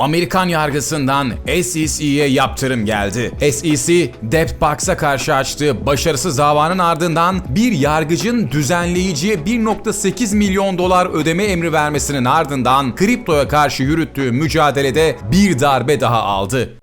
Amerikan yargısından SEC'ye yaptırım geldi. SEC, Depbox'a karşı açtığı başarısız davanın ardından bir yargıcın düzenleyiciye 1.8 milyon dolar ödeme emri vermesinin ardından kriptoya karşı yürüttüğü mücadelede bir darbe daha aldı.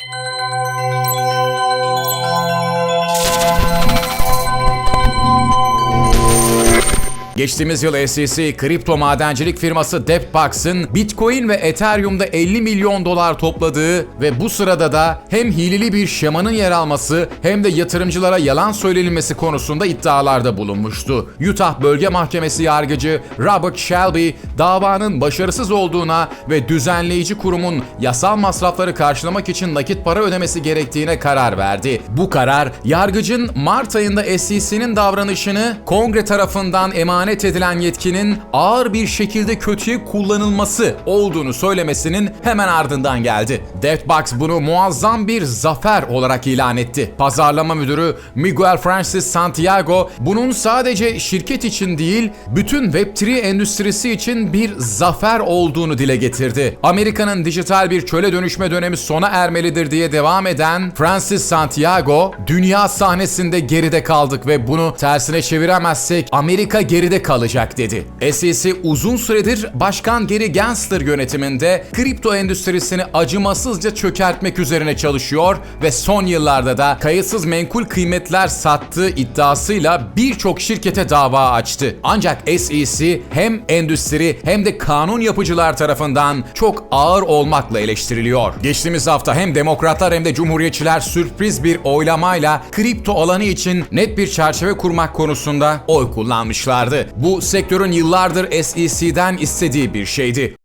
Geçtiğimiz yıl SEC, kripto madencilik firması Depbox'ın Bitcoin ve Ethereum'da 50 milyon dolar topladığı ve bu sırada da hem hileli bir şemanın yer alması hem de yatırımcılara yalan söylenilmesi konusunda iddialarda bulunmuştu. Utah Bölge Mahkemesi yargıcı Robert Shelby davanın başarısız olduğuna ve düzenleyici kurumun yasal masrafları karşılamak için nakit para ödemesi gerektiğine karar verdi. Bu karar yargıcın Mart ayında SEC'nin davranışını kongre tarafından emanet edilen yetkinin ağır bir şekilde kötüye kullanılması olduğunu söylemesinin hemen ardından geldi. Deathbox bunu muazzam bir zafer olarak ilan etti. Pazarlama müdürü Miguel Francis Santiago bunun sadece şirket için değil bütün Web3 endüstrisi için bir zafer olduğunu dile getirdi. Amerika'nın dijital bir çöle dönüşme dönemi sona ermelidir diye devam eden Francis Santiago, dünya sahnesinde geride kaldık ve bunu tersine çeviremezsek Amerika geride kalacak dedi. SEC uzun süredir Başkan Gary Gensler yönetiminde kripto endüstrisini acımasızca çökertmek üzerine çalışıyor ve son yıllarda da kayıtsız menkul kıymetler sattığı iddiasıyla birçok şirkete dava açtı. Ancak SEC hem endüstri hem de kanun yapıcılar tarafından çok ağır olmakla eleştiriliyor. Geçtiğimiz hafta hem demokratlar hem de cumhuriyetçiler sürpriz bir oylamayla kripto alanı için net bir çerçeve kurmak konusunda oy kullanmışlardı. Bu sektörün yıllardır SEC'den istediği bir şeydi.